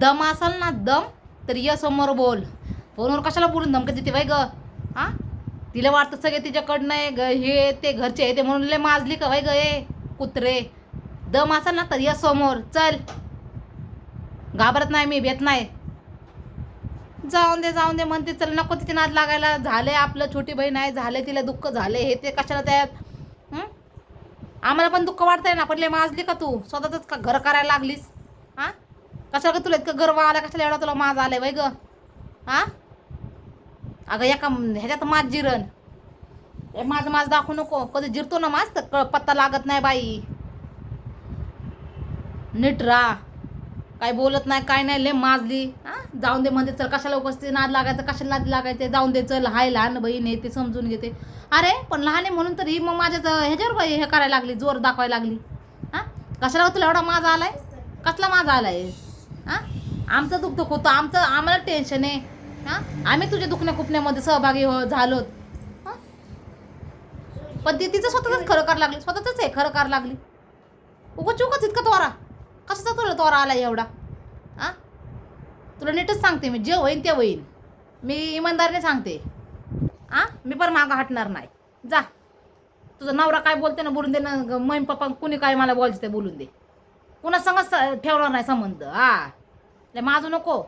दम असाल ना दम तर या समोर बोल. फोनवर कशाला बोलून धमकी देते बाई ग? हां? तिला वाटतं सगळे तिच्याकडनं आहे ग हे ते घरचे आहे ते म्हणून लय माजली का बाई ग ए कुत्रे. दम असाल ना तर या समोर. चल. घाबरत नाही मी भेट नाही. जाऊन दे जाऊन दे म्हणते चल नको तिथे नाद लागायला. झाले आपलं छोटी बहीण आहे झाले तिला दुःख झाले हे ते कशाला त्यात? आम्हाला पण दुःख वाटतंय ना पण लय माजली का तू? स्वतःच का घर करायला लागलीस? हां? कशाला का तुला इतकं गर्व आला? कशाला एवढा तुला माझा आलाय बाई ग? हां? अगं एका ह्याच्यात माज जिरण ए माझं माज दाखवू नको. कधी जिरतो ना माज तर क- पत्ता लागत नाही बाई. नीट राहा काय बोलत नाही काय नाही लय माजली. हा? जाऊन दे म्हणते चल कशाला उपस्थित नाद लागायचं कशाला नाद लागायचं? जाऊन दे चल हाय लहान बहीण आहे ते समजून घेते. अरे पण लहान आहे म्हणून तर ही मग माझ्याच ह्याच्यावर बाई हे करायला लागली जोर दाखवायला लागली. हा? कशाला तुला एवढा माझा आलाय? कसला माझा आलाय? हां? आमचं दुःख दुःख होतं आमचं आम्हाला टेन्शन आहे. हां? आम्ही तुझ्या दुखण्या खुपण्यामध्ये सहभागी हो झालो. पण ती तिचं स्वतःच खरं करायला लागली. स्वतःच आहे खरं करायला लागली. उगं चुकच इतका तोरा कशाचा तुला तोरा आला एवढा? हां? तुला नीटच सांगते मी. जे होईन ते होईन. मी इमानदारीने सांगते. आ मी पण मागं हटणार नाही. जा. तुझा नवरा काय बोलते ना बोलून दे ना. ग- मम्मी पप्पा कुणी काय मला बोलते ते बोलून दे. पुन्हा संगच ठेवणार नाही संबंध. हा. लय माझं नको.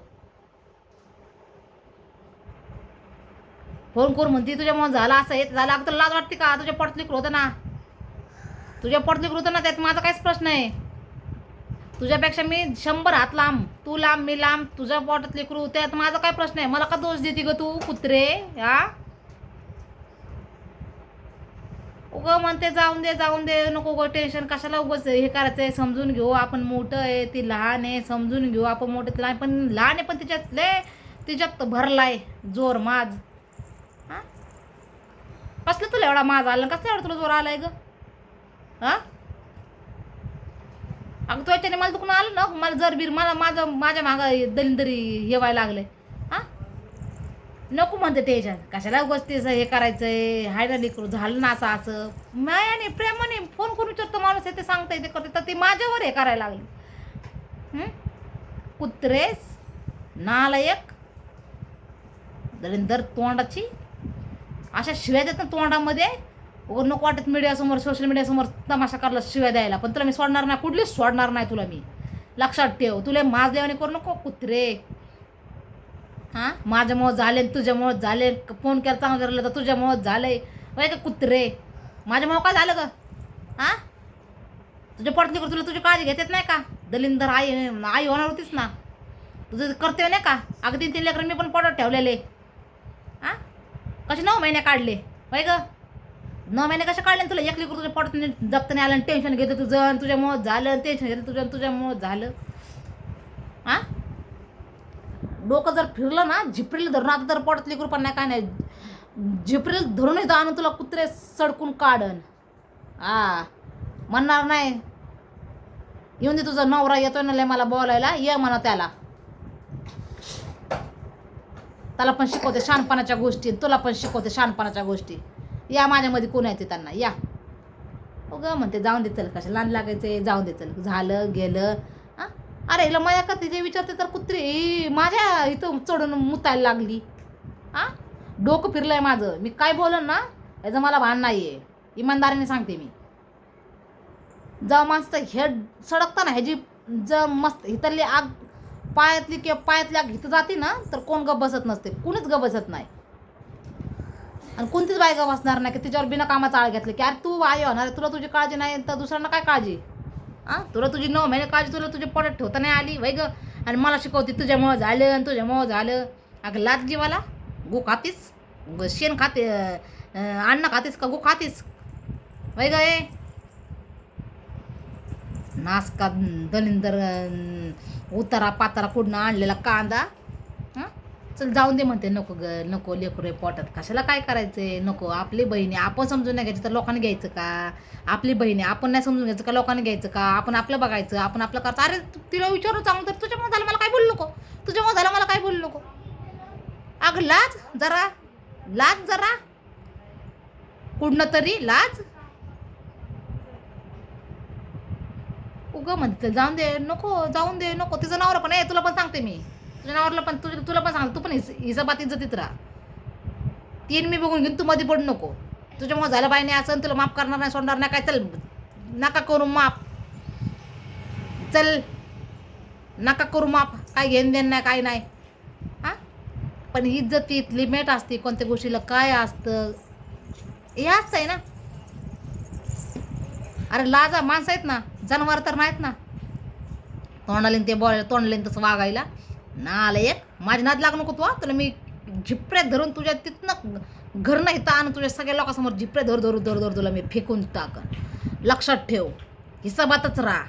फोन करून म्हणते तुझ्यामुळे झालं असं हे झालं अगं तुला लाज वाटते का? तुझ्या पडतलीकडं होतं ना. तुझ्या पडतलीकडं होतं ना त्यात माझा काहीच प्रश्न आहे. तुझ्यापेक्षा मी शंभर हात लांब तू लांब मी लांब तुझ्या पोटात लेकरू त्यात माझा काय प्रश्न आहे? मला का दोष देते ग तू कुत्रे? हा? उगं म्हणते जाऊन दे जाऊन दे नको उगं टेन्शन कशाला उगंच हे करायचं आहे समजून घेऊ आपण मोठं आहे ती लहान आहे समजून घेऊ आपण मोठं लहान पण लहान आहे पण तिच्यात लय तिच्यात भरलाय जोर माज. हां? कसलं तुला एवढा माज आला? कसला एवढा तुला जोर आला आहे ग? हां? अगं तो याच्याने मला दुखणं आलं ना मला जर बीर मला माझं माझ्या मागं दलिंदरी हे लागलं लागले नको म्हणते त्याच्यात कशाला गोष्टी हे करायचंय? हाय ना लेकरू झालं ना असं असं. मायाने प्रेमाने फोन करून विचारतो माणूस आहे ते सांगता येते करते तर ते माझ्यावर हे करायला लागले. कुत्रेस नालायक दरिंदर तोंडाची अशा शिव्या देत ना तोंडामध्ये. ओ नको वाटत मीडियासमोर सोशल मीडियासमोर तमाशा करायला शिव्या द्यायला. पण तुला मी सोडणार नाही कुठलीच सोडणार नाही तुला मी. लक्षात ठेव तुला माझ देवाने करू नको कुत्रे. हां? माझ्यामुळं झाले तुझ्यामुळं झाले फोन केला चांगलं झालं तर तुझ्यामुळं झालंय. वय का कुत्रे? माझ्यामुळं काय झालं ग? हां? तुझ्या पडते तुला तुझी काळजी घेतात नाही का? दलिंदर आई आई होणार होतीस ना? तुझं कर्तव्य नाही का? अगदी तीन लेकरं मी पण पडत ठेवलेले. हां? कसे नऊ महिने काढले? वय ग? नऊ महिने कसे काढले तुला एक लेकर तुझ्या पडत जप्त नाही आलं टेन्शन घेतं तुझं आणि तुझ्यामुळं झालं टेन्शन घेतं तुझं तुझ्या तुझ्यामुळं झालं. हां? डोकं जर फिरलं ना झिपरीला धरून आता तर पडतली कृपा पण नाही काय नाही. झिपरीला धरून येतो आणून तुला कुत्रे सडकून काढन. हा म्हणणार नाही. येऊन दे तुझा नवरा येतोय ना लय मला बोलायला. ये म्हणा त्याला. त्याला पण शिकवते शहाणपणाच्या गोष्टी. तुला पण शिकवते शहाणपणाच्या गोष्टी. या माझ्यामध्ये कोण येते त्यांना. या. हो ग म्हणते जाऊन दे चल कशा लहान लागायचे जाऊन दे चल. झालं गेलं. अरे हिला माझ्या का तिचे विचारते तर कुत्री माझ्या इथं चढून मुतायला लागली. हां डोकं फिरलं आहे माझं. मी काय बोलन ना याचं मला भान नाही आहे इमानदारीने सांगते मी. जा मस्त हे सडकता ना ह्याची ज मस्त हिथली आग पायातली किंवा पायातली आग हिथं जाते ना तर कोण गप बसत नसते. कुणीच गप बसत नाही. आणि कोणतीच बाय बसणार नाही की तिच्यावर बिना कामाचा आळ घेतलं की अरे तू आई होणार तुला तुझी काळजी नाही तर दुसऱ्यांना काय काळजी? हां तुला तुझी नऊ महिने काळजी तुला तुझ्या पोटात ठेवता नाही आली वै ग. आणि मला शिकवते तुझ्यामुळं झालं आणि तुझ्यामुळं झालं. अगं लाज जीवाला? गो खातीस? ग शेण खाते अन्न खातीस का गो खातीस? वै ग ए. नासका दलिंदर उतारा पातारा कुठनं आणलेला कांदा? चल जाऊन दे म्हणते नको ग नको लेकरू रे पोटात. कशाला काय करायचंय? नको आपली बहिणी आपण समजून नाही घ्यायचं तर लोकांनी घ्यायचं का? आपली बहिणी आपण नाही समजून घ्यायचं का? लोकांनी घ्यायचं का? आपण आपलं बघायचं आपण आपलं करायचं. अरे तिला विचारू चांगलं तर तुझ्यामुळे झालं मला काय बोलू नको. तुझ्यामुळे झालं मला काय बोलू नको. अगं लाज जरा लाज जरा. कुठनं तरी लाज. उगं म्हणते चल जाऊन दे नको जाऊन दे नको. तिचं नावर पण आहे तुला पण सांगते मी. तुझ्या नावरला पण तुझ्या तुला पण सांग तू पण हिस हिसाबात इज्जतीत राहा. तीन मी बघून घेऊन तू मध्ये पडू नको. तुझ्यामुळे झालं बाई नाही असं तुला माफ करणार नाही सोडणार नाही काय चल नका करू माफ. चल नका करू माफ. काय घेण देण नाही काय नाही. हां? पण इज्जतीत लिमिट असते कोणत्या गोष्टीला काय असतं हे असतं आहे ना. अरे लाजा माणसं आहेत ना जनावर तर नाहीत ना. तोंडाले ते बळ तोंडले तसं वागायला. ना आलं एक. माझ्या नाद लागू नको तू तुला मी झिपऱ्यात धरून तुझ्या तिथनं घर नाही ताण तुझ्या सगळ्या लोकांसमोर झिपऱ्यात धर धरू धर धर तुला मी फेकून टाकन. लक्षात ठेव. हिसाबातच राहा.